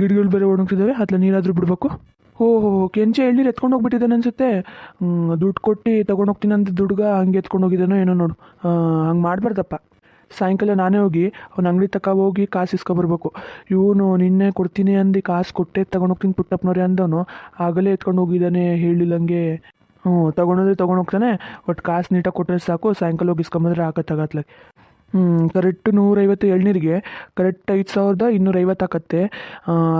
ಗಿಡಗಳು ಬೇರೆ ಒಣಗ್ತಿದ್ದಾವೆ ಅತ್ಲ ನೀರಾದರೂ ಬಿಡಬೇಕು. ಹೋ ಕೆಂಚ ಎಳ್ನೀರು ಎತ್ಕೊಂಡು ಹೋಗ್ಬಿಟ್ಟಿದ್ದಾನೆ ಅನಿಸುತ್ತೆ. ದುಡ್ಡು ಕೊಟ್ಟು ತೊಗೊಂಡೋಗ್ತೀನಿ ಅಂತ ದುಡ್ಗ ಹಂಗೆ ಎತ್ಕೊಂಡು ಹೋಗಿದ್ದಾನೋ ಏನೋ ನೋಡು. ಹಂಗೆ ಮಾಡಬಾರ್ದಪ್ಪ. ಸಾಯಂಕಾಲ ನಾನೇ ಹೋಗಿ ಅವ್ನ ಅಂಗಡಿ ತಕ ಹೋಗಿ ಕಾಸು ಇಸ್ಕೊಂಬರ್ಬೇಕು. ಇವನು ನಿನ್ನೆ ಕೊಡ್ತೀನಿ ಅಂದು ಕಾಸು ಕೊಟ್ಟೆ ತಗೊಂಡೋಗ್ತೀನಿ ಪುಟ್ಟಪ್ಪನವ್ರೆ ಅಂದವನು. ಆಗಲೇ ಎತ್ಕೊಂಡು ಹೋಗಿದ್ದಾನೆ, ಹೇಳಿಲ್ಲಂಗೆ. ಹ್ಞೂ ತೊಗೊಂಡೋದ್ರೆ ತೊಗೊಂಡೋಗ್ತಾನೆ ಒಟ್ಟು ಕಾಸು ನೀಟಾಗಿ ಕೊಟ್ಟರೆ ಸಾಕು, ಸಾಯಂಕಾಲ ಹೋಗಿ ಇಸ್ಕೊಂಬಂದ್ರೆ ಆಗತ್ತಾಗತ್ಲೆ ಕರೆಕ್ಟ್ ನೂರೈವತ್ತು ಎಳ್ನೀರಿಗೆ, ಕರೆಕ್ಟ್ ಐದು ಸಾವಿರದ ಇನ್ನೂರೈವತ್ತು ಆಕತ್ತೆ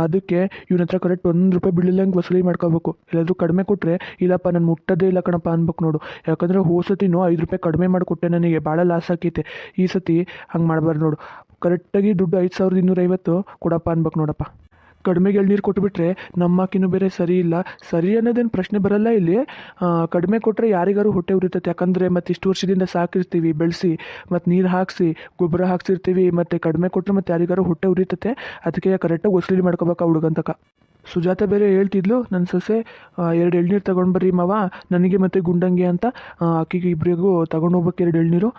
ಅದಕ್ಕೆ ಇವನ ಹತ್ರ ಕರೆಕ್ಟ್ ಒಂದು ರೂಪಾಯಿ ಬೀಳಿಲ್ಲಂಗೆ ವಸೂಲಿ ಮಾಡ್ಕೋಬೇಕು ಎಲ್ಲಾದರೂ ಕಡಿಮೆ ಕೊಟ್ಟರೆ ಇಲ್ಲಪ್ಪ, ನಾನು ಮುಟ್ಟೋದೇ ಇಲ್ಲ ಕಣಪ್ಪ ಅನ್ಬೇಕು ನೋಡು. ಯಾಕಂದರೆ ಹೋಸತಿನೂ ಐದು ರೂಪಾಯಿ ಕಡಿಮೆ ಮಾಡಿಕೊಟ್ಟೆ ನನಗೆ ಭಾಳ ಲಾಸ್ ಆಕೈತೆ. ಈ ಸತಿ ಹಂಗೆ ಮಾಡಬಾರ್ದು ನೋಡು. ಕರೆಕ್ಟಾಗಿ ದುಡ್ಡು ಐದು ಸಾವಿರದ ಇನ್ನೂರೈವತ್ತು ಕೊಡಪ್ಪ ಅನ್ಬೇಕು ನೋಡಪ್ಪ. ಕಡಿಮೆಗೆ ಎಳ್ನೀರು ಕೊಟ್ಬಿಟ್ರೆ ನಮ್ಮ ಅಕ್ಕಿನೂ ಬೇರೆ ಸರಿ ಇಲ್ಲ. ಸರಿ ಅನ್ನೋದೇನು ಪ್ರಶ್ನೆ ಬರಲ್ಲ ಇಲ್ಲಿ. ಕಡಿಮೆ ಕೊಟ್ಟರೆ ಯಾರಿಗಾರು ಹೊಟ್ಟೆ ಉರಿತೈತೆ. ಯಾಕಂದರೆ ಮತ್ತು ಇಷ್ಟು ವರ್ಷದಿಂದ ಸಾಕಿರ್ತೀವಿ, ಬೆಳೆಸಿ, ಮತ್ತು ನೀರು ಹಾಕಿಸಿ, ಗೊಬ್ಬರ ಹಾಕ್ಸಿರ್ತೀವಿ, ಮತ್ತು ಕಡಿಮೆ ಕೊಟ್ಟರೆ ಮತ್ತು ಯಾರಿಗಾರು ಹೊಟ್ಟೆ ಉರಿತೈತೆ. ಅದಕ್ಕೆ ಕರೆಕ್ಟಾಗಿ ವಸೂಲಿ ಮಾಡ್ಕೋಬೇಕಾ ಹುಡುಗಂತಕ ಸುಜಾತ ಬೇರೆ ಹೇಳ್ತಿದ್ಲು ನನ್ನ ಸೊಸೆ ಎರಡು ಎಳ್ನೀರು ತಗೊಂಡು ಬರ್ರಿ ಮಾವ, ನನಗೆ ಮತ್ತು ಗುಂಡಂಗೆ ಅಂತ. ಅಕ್ಕಿಗೆ ಇಬ್ಬರಿಗೂ ತಗೊಂಡು ಹೋಗ್ಬೇಕು ಎರಡು ಎಳ್ನೀರು.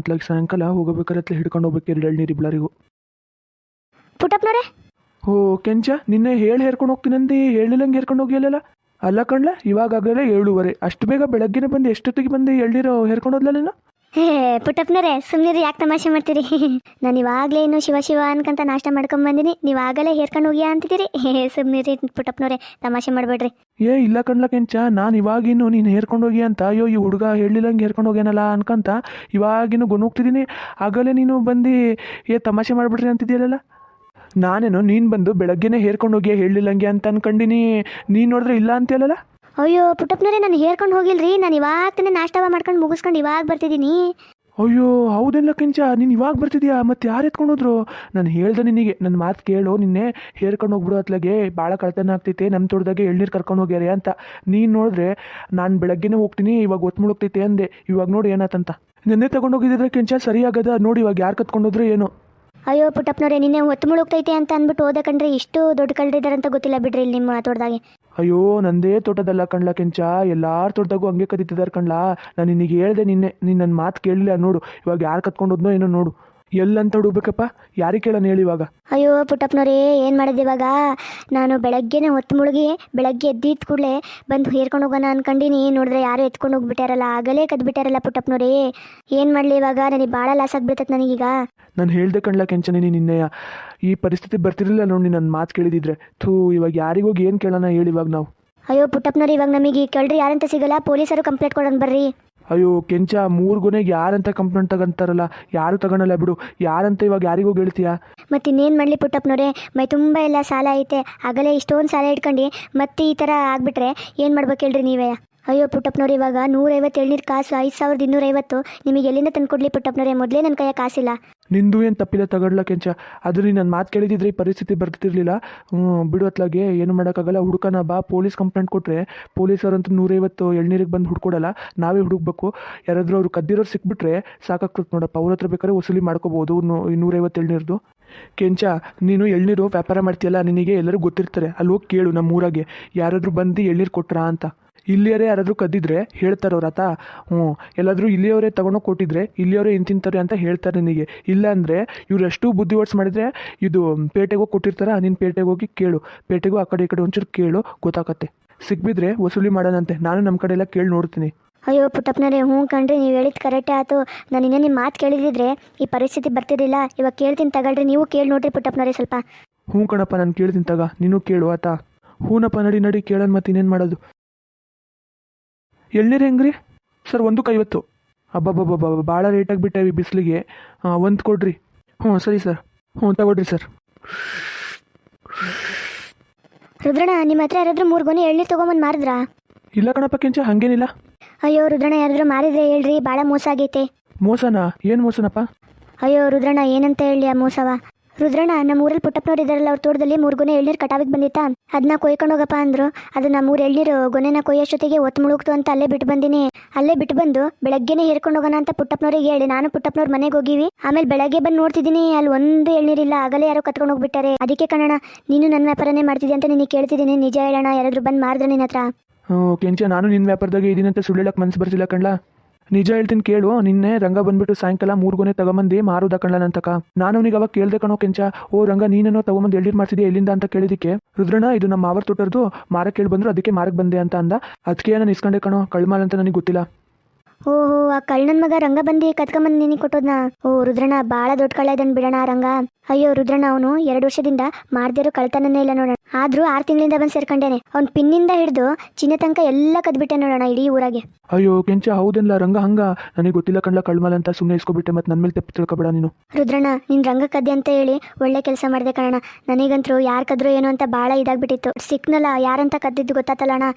ಅತ್ಲಾಗ ಸಾಯಂಕಾಲ ಹೋಗಬೇಕಾದ್ರೆ ಅತ್ಲ ಹಿಡ್ಕೊಂಡು ಹೋಗ್ಬೇಕು ಎರಡು ಎಳ್ನೀರು ಇಬ್ಬರಿಗೂ ಪುಟ್ಟಪ್ಪನವ್ರೆ? ಓ ಕೆಂಚ ನಿನ್ನೆ ಹೇಳಿ ಹೇರ್ಕೊಂಡು ಹೋಗ್ತೀನಂದು ಹೇಳಿಲ್ಲಂಗೆ ಹೇರ್ಕೊಂಡು ಹೋಗಿಯಲ್ಲ ಅಲ್ಲ ಕಣ್ಲ ಇವಾಗಾಗಲೇ ಏಳುವರೆ. ಅಷ್ಟು ಬೇಗ ಬೆಳಗ್ಗೆನೆ ಬಂದು ಎಷ್ಟೊತ್ತಿಗೆ ಬಂದು ಎಳ್ನೀರು ಹೇರ್ಕೊಂಡು ಹೋದ್ಲಲ್ಲ ಹೇ ಪುಟ್ಟಪ್ಪನವ್ರೆ ಸುಮ್ಮನಿರಿ ಯಾಕೆ ತಮಾಷೆ ಮಾಡ್ತೀರಿ? ನಾನು ಇವಾಗಲೇ ಇನ್ನು ಶಿವ ಶಿವ ಅನ್ಕಂತ ನಾಷ್ಟ ಮಾಡ್ಕೊಂಡ್ ಬಂದಿನಿ. ನೀವು ಆಗಲೇ ಹೇರ್ಕೊಂಡು ಹೋಗ್ಯಾ ಅಂತಿದ್ದೀರಿ? ಹೇ ಸುಮ್ಮನಿರಿ ಪುಟ್ಟಪ್ಪನವ್ರೆ ತಮಾಷೆ ಮಾಡಬೇಡ್ರಿ. ಏ ಇಲ್ಲ ಕಣ್ಲ ಕೆಂಚ ನಾನು ಇವಾಗಿನ್ನು ನೀನು ಹೇರ್ಕೊಂಡು ಹೋಗಿ ಅಂತ ಅಯ್ಯೋ ಈ ಹುಡುಗ ಹೇಳಿಲ್ಲಂಗೆ ಹೇರ್ಕೊಂಡು ಹೋಗ್ಯಾನಲ್ಲ ಅನ್ಕಂತ ಇವಾಗಿನ್ನು ಗೊನೋಗ್ತಿದ್ದೀನಿ ಆಗಲೇ ನೀನು ಬಂದು ಏ ತಮಾಷೆ ಮಾಡಿಬಿಡ್ರಿ ಅಂತಿದ್ಯಲ್ಲ ನಾನೇನು ನೀನು ಬಂದು ಬೆಳಗ್ಗೆನೆ ಹೇರ್ಕೊಂಡು ಹೋಗಿ ಹೇಳಿಲ್ಲಂಗೆ ಅಂತ ಅನ್ಕೊಂಡಿನಿ. ನೀನು ನೋಡಿದ್ರೆ ಇಲ್ಲ ಅಂತೇಳಲ್ಲ ಅಯ್ಯೋ ಪುಟ್ಟಪ್ಪನವ್ರೆ ನಾನು ಹೇರ್ಕೊಂಡು ಹೋಗಿಲ್ರಿ. ನಾನು ಇವಾಗ ತಾನೇ ನಾಷ್ಟವ ಮಾಡ್ಕೊಂಡು ಮುಗಿಸ್ಕೊಂಡು ಇವಾಗ ಬರ್ತಿದ್ದೀನಿ. ಅಯ್ಯೋ ಹೌದೆಲ್ಲ ಕಿಂಚ. ನೀನು ಇವಾಗ ಬರ್ತಿದ್ಯಾ? ಮತ್ತೆ ಯಾರು ಎತ್ಕೊಂಡು ಹೋದ್ರು? ನಾನು ಹೇಳ್ದೆ ನಿನಗೆ. ನನ್ನ ಮಾತು ಕೇಳು. ನಿನ್ನೆ ಹೇರ್ಕೊಂಡು ಹೋಗ್ಬಿಡು ಅತ್ಲಾಗೆ. ಭಾಳ ಕಳ್ತನ ಆಗ್ತೈತೆ. ನಮ್ಮ ತೋಟದಾಗೆ ಎಳ್ನೀರು ಕರ್ಕೊಂಡು ಹೋಗ್ಯಾರೆ ಅಂತ. ನೀನು ನೋಡಿದ್ರೆ ನಾನು ಬೆಳಗ್ಗೆನೇ ಹೋಗ್ತೀನಿ ಇವಾಗ ಒತ್ತು ಮುಳುಗ್ತೈತೆ ಅಂದೆ. ಇವಾಗ ನೋಡಿ ಏನಾತಂತ. ನಿನ್ನೆ ತಗೊಂಡೋಗಿದ್ರೆ ಕೆಂಚ ಸರಿ ಆಗದ? ನೋಡಿ ಇವಾಗ ಯಾರು ಕತ್ಕೊಂಡೋದ್ರು ಏನೋ? ಅಯ್ಯೋ ಪುಟ್ಟಪ್ಪನವ್ರೆ, ನಿನ್ನೆ ಹೊತ್ತು ಮುಳುಗ್ತೈತೆ ಅಂತ ಅಂದ್ಬಿಟ್ಟು ಹೋದ ಕಂಡ್ರೆ ಇಷ್ಟು ದೊಡ್ಡ ಕಳ್ಳರಿದ್ದಾರೆ ಅಂತ ಗೊತ್ತಿಲ್ಲ ಬಿಡ್ರಿ ಇಲ್ಲಿ ನಿಮ್ಮ ತೋಟದಾಗೆ. ಅಯ್ಯೋ, ನಂದೇ ತೋಟದಲ್ಲ ಕಣ್ಲ ಕೆಂಚ. ಎಲ್ಲಾರ ತೋಟದಾಗೂ ಹಂಗೆ ಕದೀತಿದ್ದಾರೆ ಕಣ್ಲ. ನಾನು ನಿನಗೆ ಹೇಳ್ದೆ ನಿನ್ನೆ, ನೀನು ನನ್ನ ಮಾತು ಕೇಳಲಿಲ್ಲ ನೋಡು. ಇವಾಗ ಯಾರು ಕತ್ಕೊಂಡೋದ್ನೋ ಏನೋ ನೋಡು. ಎಲ್ಲಂತ ಹುಡುಕ್ಬೇಕಪ್ಪ? ಯಾರಿಗೆ ಕೇಳೋಣ ಹೇಳಿ ಇವಾಗ? ಅಯ್ಯೋ ಪುಟ್ಟಪ್ಪನವ್ರೇ ಏನು ಮಾಡಿದೆ ಇವಾಗ? ನಾನು ಬೆಳಗ್ಗೆನೆ ಹೊತ್ತು ಮುಳುಗಿ ಬೆಳಗ್ಗೆ ಎದ್ದಿದ್ದ ಕೂಡಲೇ ಬಂದು ಹೇರ್ಕೊಂಡು ಹೋಗೋಣ ಅನ್ಕೊಂಡಿನಿ. ನೋಡಿದ್ರೆ ಯಾರು ಎತ್ಕೊಂಡು ಹೋಗ್ಬಿಟ್ಟಾರಲ್ಲ ಆಗಲೇ ಕದ್ಬಿಟ್ಟಾರಲ್ಲ ಪುಟ್ಟಪ್ಪನವ್ರೇ. ಏನು ಮಾಡಲಿ ಇವಾಗ? ನನಗೆ ಭಾಳ ಲಾಸ್ ಆಗ್ಬಿಡ್ತೈತೆ ನನಗೀಗ. ನಾನು ಹೇಳ್ದೆ ಕಣ್ಲ ಕೆಂಚನೆ ನೀನು ನಿನ್ನೆಯ. ಈ ಪರಿಸ್ಥಿತಿ ಬರ್ತಿರಲಿಲ್ಲ ನೋಡಿ ನನ್ನ ಮಾತು ಕೇಳಿದಿದ್ರೆ. ಥೂ ಇವಾಗ ಯಾರಿಗೋಗಿ ಏನು ಕೇಳೋಣ ಹೇಳಿ ಇವಾಗ ನಾವು. ಅಯ್ಯೋ ಪುಟ್ಟಪ್ಪನವ್ರು ಇವಾಗ ನಮಗೆ ಕೇಳ್ರಿ ಯಾರಂತ ಸಿಗಲ್ಲ. ಪೊಲೀಸರು ಕಂಪ್ಲೇಂಟ್ ಕೊಡೋಣ ಬರ್ರಿ. ಅಯ್ಯೋ, ಕೆಂಚ, ಮೂರು ಗೊನೆಗೆ ಯಾರಂತ ಕಂಪ್ಲೇಂಟ್ ತಗೊಂತಾರಲ್ಲ? ಯಾರು ತಗೊಳಲ್ಲ ಬಿಡು. ಯಾರಂತ ಇವಾಗ ಯಾರಿಗೂ ಹೇಳ್ತೀಯಾ ಮತ್ತೆ ಇನ್ನೇನು ಮಾಡಲಿ ಪುಟ್ಟಪ್ಪನವ್ರೆ? ಮೈ ತುಂಬ ಎಲ್ಲ ಸಾಲ ಐತೆ. ಆಗಲೇ ಇಷ್ಟೊಂದು ಸಾಲ ಇಟ್ಕೊಂಡು. ಮತ್ತೆ ಈ ಥರ ಆಗಿಬಿಟ್ರೆ ಏನು ಮಾಡ್ಬೇಕು ಹೇಳ್ರಿ ನೀವೇ? ಅಯ್ಯೋ ಪುಟ್ಟಪ್ಪನವ್ರು, ಇವಾಗ ನೂರೈವತ್ತು ಎಳ್ನೀರು ಕಾಸು, ಐದು ಸಾವಿರದ ಇನ್ನೂರೈವತ್ತು. ನಿಮಗೆ ಎಲ್ಲಿಂದ ತಂದ್ಕೊಡ್ಲಿ ಪುಟ್ಟಪ್ಪನವ್ರೆ? ಮೊದಲೇ ನನ್ನ ಕೈಯ ಕಾಸಿಲ್ಲ. ನಿಂದು ಏನು ತಪ್ಪಿಲ್ಲ ತಗೊಳ್ಲ ಕೆಂಚ? ಅದು ನೀನು ನನ್ನ ಮಾತು ಕೇಳಿದಿದ್ರೆ ಈ ಪರಿಸ್ಥಿತಿ ಬರ್ತಿರ್ಲಿಲ್ಲ. ಬಿಡೋತ್ಲಾಗೆ ಏನು ಮಾಡೋಕ್ಕಾಗಲ್ಲ. ಹುಡುಕನ ಬಾ, ಪೊಲೀಸ್ ಕಂಪ್ಲೇಂಟ್ ಕೊಟ್ಟರೆ ಪೊಲೀಸರಂತೂ ನೂರೈವತ್ತು ಎಳ್ನೀರಿಗೆ ಬಂದು ಹುಡ್ಕೊಡಲ್ಲ. ನಾವೇ ಹುಡುಕ್ಬೇಕು. ಯಾರಾದರೂ ಅವ್ರು ಕದ್ದಿರೋರು ಸಿಕ್ಬಿಟ್ರೆ ಸಾಕಾಗ್ತದೆ ನೋಡಪ್ಪ. ಅವ್ರ ಹತ್ರ ಬೇಕಾದ್ರೆ ವಸೂಲಿ ಮಾಡ್ಕೋಬೋದು. ನೂರೈವತ್ತು ಎಳ್ನೀರ್ದು ಕೆಂಚ, ನೀನು ಎಳ್ನೀರು ವ್ಯಾಪಾರ ಮಾಡ್ತೀಯಲ್ಲ? ನಿನಗೆ ಎಲ್ಲರೂ ಗೊತ್ತಿರ್ತಾರೆ. ಅಲ್ಲಿ ಹೋಗಿ ಕೇಳು ನಮ್ಮ ಊರಾಗೆ ಯಾರಾದರೂ ಬಂದು ಎಳ್ನೀರು ಕೊಟ್ರಾ ಅಂತ. ಇಲ್ಲಿಯವರೇ ಯಾರಾದರೂ ಕದ್ದಿದ್ರೆ ಹೇಳ್ತಾರೆ ಅವ್ರ ಆತ ಹ್ಞೂ ಎಲ್ಲಾದರೂ ಇಲ್ಲಿಯವರೇ ತಗೊಂಡೋಗಿ ಕೊಟ್ಟಿದ್ರೆ ಇಲ್ಲಿಯವರೇ ಇಂತಿಂತಾರೆ ಅಂತ ಹೇಳ್ತಾರೆ ನಿನಗೆ. ಇಲ್ಲ ಅಂದರೆ ಇವ್ರು ಎಷ್ಟು ಬುದ್ಧಿ ಓಡ್ಸ್ ಮಾಡಿದರೆ ಇದು ಪೇಟೆಗೆ ಹೋಗಿ ಕೊಟ್ಟಿರ್ತಾರ ನೀನು ಪೇಟೆಗೆ ಹೋಗಿ ಕೇಳು. ಪೇಟೆಗೂ ಆ ಕಡೆ ಈ ಕಡೆ ಒಂಚೂರು ಕೇಳು ಗೊತ್ತಾಗತ್ತೆ ಸಿಕ್ಬಿದ್ರೆ ವಸೂಲಿ ಮಾಡೋಣಂತೆ ನಾನು ನಮ್ಮ ಕಡೆ ಎಲ್ಲ ಕೇಳಿ ನೋಡ್ತೀನಿ. ಅಯ್ಯೋ ಪುಟ್ಟಪ್ಪನವ್ರೆ ಹ್ಞೂ ಕಣ್ರಿ ನೀವು ಹೇಳಿದ ಕರೆಕ್ಟೇ ಆಯ್ತು ನಾನು ಇನ್ನೇ ನಿಮ್ಮ ಮಾತು ಕೇಳಿದಿದ್ರೆ ಈ ಪರಿಸ್ಥಿತಿ ಬರ್ತಿರಲಿಲ್ಲ. ಇವಾಗ ಕೇಳ್ತೀನಿ ತಗೊಳ್ರಿ ನೀವು ಕೇಳಿ ನೋಡ್ರಿ ಪುಟ್ಟಪ್ಪನವ್ರೆ ಸ್ವಲ್ಪ. ಹ್ಞೂ ಕಣಪ್ಪ ನಾನು ಕೇಳ್ತೀನಿ ತಗ ನೀನು ಕೇಳು ಆತ. ಹ್ಞೂನಪ್ಪ ನಡಿ ನಡಿ ಕೇಳೋಣ ಮತ್ತೆ ಇನ್ನೇನು ಮಾಡೋದು. ಎಳ್ನೀರು ರೀ ಸರ್ ಒಂದಕ್ಕೆ ಐವತ್ತು ಅಬ್ಬಬ್ಬಬ್ಬ ಭಾಳ ರೇಟಾಗಿ ಬಿಟ್ಟಾವಿ ಬಿಸಿಲಿಗೆ. ಒಂದು ಕೊಡ್ರಿ. ಹ್ಞೂ ಸರಿ ಸರ್. ಹ್ಞೂ ತಗೊಡ್ರಿ ಸರ್. ರುದ್ರಣ ನಿಮ್ಮ ಹತ್ರ ಯಾರಾದ್ರೂ ಮೂರು ಗೊನೆ ಎಳ್ನೀರು ತೊಗೊಂಬಂದು ಮಾರಿದ್ರಾ? ಇಲ್ಲ ಕಣಪ್ಪ ಕೆಂಚ ಹಾಗೇನಿಲ್ಲ. ಅಯ್ಯೋ ರುದ್ರಣ ಯಾರಾದ್ರೂ ಮಾರಿದ್ರೆ ಹೇಳ್ರಿ ಭಾಳ ಮೋಸ ಆಗೈತೆ. ಮೋಸನಾ? ಏನು ಮೋಸನಪ್ಪ? ಅಯ್ಯೋ ರುದ್ರಣ್ಣ ಏನಂತ ಹೇಳಿ ಆ ಮೋಸವ? ರುದ್ರಣ್ಣ, ನಮ್ಮ ಊರಲ್ಲಿ ಪುಟ್ಟಪ್ಪನವ್ರು ಇದಾರಲ್ಲ, ಅವ್ರ ತೋಟದಲ್ಲಿ ಮೂರು ಗೊನೆ ಎಳ್ನೀರು ಕಟಾವಿಗೆ ಬಂದಿತ್ತಾ. ಅದನ್ನ ಕೊಯ್ಕೊಂಡು ಹೋಗಪ್ಪ ಅಂದ್ರು ಅದನ್ನ ಮೂರು ಎಳ್ನೀರು ಗೊನೆನ ಕೊಯ್ಯೋಷ್ಟೊತ್ತಿಗೆ ಒತ್ತು ಮುಳುಗ್ತು ಅಂತ ಅಲ್ಲೇ ಬಿಟ್ಟು ಬಂದಿನಿ. ಅಲ್ಲೇ ಬಿಟ್ಟು ಬಂದು ಬೆಳಗ್ಗೆನೇ ಹೇರ್ಕೊಂಡು ಹೋಗೋಣ ಅಂತ ಪುಟ್ಟಪ್ಪನವ್ರಿಗೆ ಹೇಳಿ, ನಾನು ಪುಟ್ಟಪ್ಪನವ್ರ ಮನೆಗೆ ಹೋಗಿವಿ. ಆಮೇಲೆ ಬೆಳಗ್ಗೆ ಬಂದು ನೋಡ್ತಿದ್ದೀನಿ ಅಲ್ಲಿ ಒಂದು ಎಳ್ನೀರಿಲ್ಲ, ಆಗಲೇ ಯಾರೋ ಕತ್ಕೊಂಡು ಹೋಗ್ಬಿಟ್ಟಾರೆ. ಅದಕ್ಕೆ ಕಣಣ ನೀನು ನನ್ನ ವ್ಯಾಪಾರನೇ ಮಾಡ್ತಿದ್ದೆ ಅಂತ ನಿನಗೆ ಕೇಳ್ತಿದ್ದೀನಿ ನಿಜ ಹೇಳೋಣ ಯಾರಾದ್ರೂ ಬಂದು ಮಾರಿದ್ರೆ ನಿನ್ನ ಹತ್ರ. ಹ್ಞೂ ಕೆಂಚ ನಾನು ನಿನ್ನ ವ್ಯಾಪಾರದಾಗೆ ಅಂತ ಸುಳ್ಳಕ್ಕೆ ಮನಸ್ಸು ಬರ್ತಿಲ್ಲ ಕಣ್ಲ. ನಿಜ ಹೇಳ್ತೀನಿ ಕೇಳು, ನಿನ್ನೆ ರಂಗ ಬಂದ್ಬಿಟ್ಟು ಸಾಯಂಕಾಲ ಮೂರು ಗೊನೆ ತಗೊಂಬಂದು ಮಾರುದ ಕಣ್ಲನಂತಕ ನಾನು ಅವನಿಗೆ ಅವಾಗ ಕೇಳ್ದೆ ಕಣೋ ಕೆಂಚ, ಓ ರಂಗ ನೀನೇನೋ ತಗೊಂಬಂದು ಎಳ್ನೀರು ಮಾಡ್ತಿದ್ಯಾ ಎಲ್ಲಿಂದ ಅಂತ ಕೇಳಿದಕ್ಕೆ. ರುದ್ರಣ ಇದು ನಮ್ಮ ಮಾವರ್ ತೊಟ್ಟರ್ದು ಮಾರಕ್ಕೆ ಕೇಳಿ ಬಂದ್ರು ಅದಕ್ಕೆ ಮಾರಕ್ ಬಂದೆ ಅಂತ ಅಂದ. ಅದಕ್ಕೆ ನಾನು ಇಸ್ಕೊಂಡೆ ಕಣೋ, ಕಳ್ಮಾಲ್ ಅಂತ ನನಗೆ ಗೊತ್ತಿಲ್ಲ. ಓಹೋ ಆ ಕಳ್ಳನ ಮಗ ರಂಗ ಬಂದಿ ಕತ್ಕೊಂಬಂದು ನಿನಗೆ ಕೊಟ್ಟೋದ್ನ? ಓ ರುದ್ರಣ್ಣ ಬಾಳ ದೊಡ್ಡ ಕಳ್ಳ ಇದನ್ ಬಿಡೋಣ ರಂಗ. ಅಯ್ಯೋ ರುದ್ರಣ್ಣ ಅವನು ಎರಡು ವರ್ಷದಿಂದ ಮಾಡ್ದಿರೋ ಕಳ್ತನನ್ನೇ ಇಲ್ಲ ನೋಡೋಣ. ಆದ್ರೂ ಆರು ತಿಂಗಳಿಂದ ಬಂದು ಸೇರ್ಕೊಂಡೇನೆ. ಅವ್ನ ಪಿನ್ನಿಂದ ಹಿಡಿದು ಚಿನ್ನ ತನಕ ಎಲ್ಲ ಕದ್ಬಿಟ್ಟೆ ನೋಡೋಣ ಇಡೀ ಊರಾಗೆ. ಅಯ್ಯೋ ಕೆಂಚ ಹೌದಿಲ್ಲ ರಂಗ ಹಂಗ? ನನಗೆ ಗೊತ್ತಿಲ್ಲ ಕಣ್ಲ ಕಳ್ಮಲ್ ಅಂತ ಸುಮ್ಮನೆ ಇಸ್ಕೊಬಿಟ್ಟೆ ಮತ್ತೆ ನನ್ನ ಮೇಲೆ ತಪ್ಪು ತಿಳ್ಕೊಬೇಡ ನೀನು. ರುದ್ರಣ್ಣ ನಿನ್ ರಂಗ ಕದ್ದೆ ಅಂತ ಹೇಳಿ ಒಳ್ಳೆ ಕೆಲಸ ಮಾಡಿದೆ ಕಣಣ್ಣ. ನನಗಂತರೂ ಯಾರು ಕದ್ರು ಏನೋ ಅಂತ ಭಾಳ ಇದಾಗ್ಬಿಟ್ಟಿತ್ತು. ಸಿಕ್ನಲ್ಲ ಯಾರಂತ ಕದ್ದಿದ್ದು ಗೊತ್ತಾತಲ್ಲ ಅಣ್ಣ.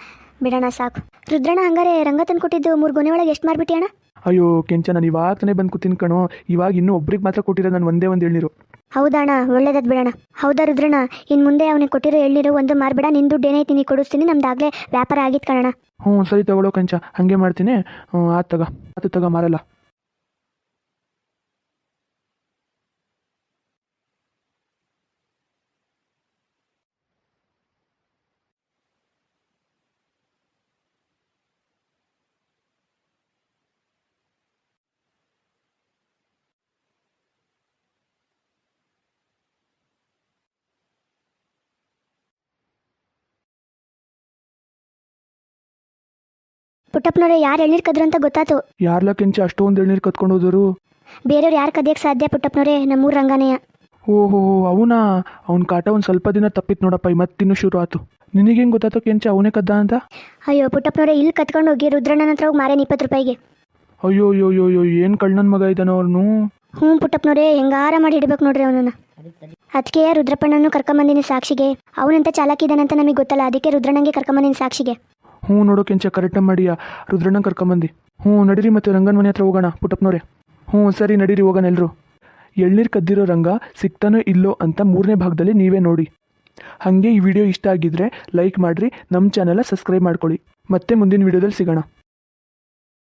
ಬಿಡೋಣ ಸಾಕು. ರುದ್ರಣ್ಣ ಹಂಗಾರೆ ರಂಗ ತಂದು ಕೊಟ್ಟಿದ್ದು ಮೂರು ಗೊನೆ ಒಳಗೆ ಎಷ್ಟು ಮಾರ್ಬಿಟ್ಟಿ ಅಣ್ಣ? ಅಯ್ಯೋ ಕೆಂಚ ನಾನು ಇವಾಗ ತಾನೇ ಬಂದು ಕೂತೀನಿ ಕಣೋ. ಇವಾಗ ಇನ್ನೂ ಒಬ್ರಿಗೆ ಮಾತ್ರ ಕೊಟ್ಟಿರೋದು ನಾನು ಒಂದೇ ಒಂದು ಹೇಳಿರು ಹೌದಣ್ಣ ಒಳ್ಳೇದದ್ ಬಿಡೋಣ. ಹೌದಾ ರುದ್ರಣ್ಣ? ಇನ್ನು ಮುಂದೆ ಅವನಿಗೆ ಕೊಟ್ಟಿರೋ ಎಳ್ನೀರು ಒಂದು ಮಾರ್ಬೇಡ ನಿನ್ ದುಡ್ಡು ತಿನ್ನಿ ನೀ ಕೊಡಿಸ್ತೀನಿ ನಮ್ದಾಗಲೇ ವ್ಯಾಪಾರ ಆಗಿತ್ತು ಕಣಣ್ಣ. ಹ್ಞೂ ಸರಿ ತಗೊಳ್ಳೋ ಕಂಚ. ಹಾಗೆ ಮಾಡ್ತೀನಿ. ಹ್ಞೂ ಆತು ತಗ. ಆತು ತಗ ಮಾರಲ್ಲ. ಪುಟ್ಟಪ್ಪನವ್ರೆ ಯಾರು ಎಳ್ನೀರು ಕದ್ರು ಅಂತ ಗೊತ್ತಾತು. ಯಾರ್ಲ ಕೆಂಚ ಅಷ್ಟೊಂದು ಎಳ್ನೀರು ಕತ್ಕೊಂಡು ಹೋದರು ಬೇರೆಯವ್ರು ಯಾರು ಕದಿಯಕ್ಕೆ ಸಾಧ್ಯ ಪುಟ್ಟಪ್ಪನವ್ರೆ ನಮ್ಮೂರು ರಂಗನೆಯ ಓಹೋ ಅವನಾ? ಅವ್ನ ಕಾಟ ಒಂದು ಸ್ವಲ್ಪ ದಿನ ತಪ್ಪಿತ್ತು ನೋಡಪ್ಪ ಈ ಮತ್ತಿನ್ನೂ ಶುರು ಆತು. ನಿನಗೇನು ಗೊತ್ತಾಯ್ತು ಕೆಂಚ ಅವನೇ ಕದ್ದ ಅಂತ? ಅಯ್ಯೋ ಪುಟ್ಟಪ್ಪನವ್ರೆ ಇಲ್ಲಿ ಕತ್ಕೊಂಡು ಹೋಗಿ ರುದ್ರಣ್ಣನ ಹತ್ರ ಹೋಗಿ ಮಾರೇನು ಇಪ್ಪತ್ತು ರೂಪಾಯಿಗೆ. ಅಯ್ಯೋ ಅಯ್ಯೋ ಅಯ್ಯೋ ಅಯ್ಯೋ ಏನು ಕಳ್ಳನ ಮಗ ಇದ್ದಾನೋ ಅವ್ರನ್ನು ಹ್ಞೂ ಪುಟ್ಟಪ್ಪನವ್ರೆ ಹೆಂಗಾರ ಮಾಡಿ ಹಿಡ್ಬೇಕು ನೋಡ್ರಿ ಅವನನ್ನ. ಅದಕ್ಕೆ ರುದ್ರಪ್ಪಣ್ಣನ್ನು ಕರ್ಕೊಂಬಂದಿನಿ ಸಾಕ್ಷಿಗೆ. ಅವನಂತ ಚಾಲಕ ಇದ್ದಾನಂತ ನಮಗೆ ಗೊತ್ತಲ್ಲ ಅದಕ್ಕೆ ರುದ್ರಣ್ಣಂಗೆ ಕರ್ಕೊಂಬಂದಿನಿ ಸಾಕ್ಷಿಗೆ. ಹ್ಞೂ ನೋಡೋ ಕೆಂಚ ಕರೆಕ್ಟ್ ಮಾಡಿಯಾ ರುದ್ರಣ್ಣ ಕರ್ಕೊಂಬಂದು. ಹ್ಞೂ ನಡೀರಿ ಮತ್ತೆ ರಂಗನ ಮನೆ ಹತ್ರ ಹೋಗೋಣ, ಪುಟ್ಟಪ್ಪನವ್ರೆ. ಹ್ಞೂ ಸರಿ ನಡೀರಿ ಹೋಗೋಣ ಎಲ್ಲರೂ ಎಳ್ನೀರು ಕದ್ದಿರೋ ರಂಗ ಸಿಗ್ತಾನೋ ಇಲ್ಲೋ ಅಂತ ಮೂರನೇ ಭಾಗದಲ್ಲಿ ನೀವೇ ನೋಡಿ. ಹಾಗೆ ಈ ವಿಡಿಯೋ ಇಷ್ಟ ಆಗಿದ್ರೆ ಲೈಕ್ ಮಾಡಿರಿ ನಮ್ಮ ಚಾನೆಲ ಸಬ್ಸ್ಕ್ರೈಬ್ ಮಾಡ್ಕೊಳ್ಳಿ. ಮತ್ತೆ ಮುಂದಿನ ವಿಡಿಯೋದಲ್ಲಿ ಸಿಗೋಣ.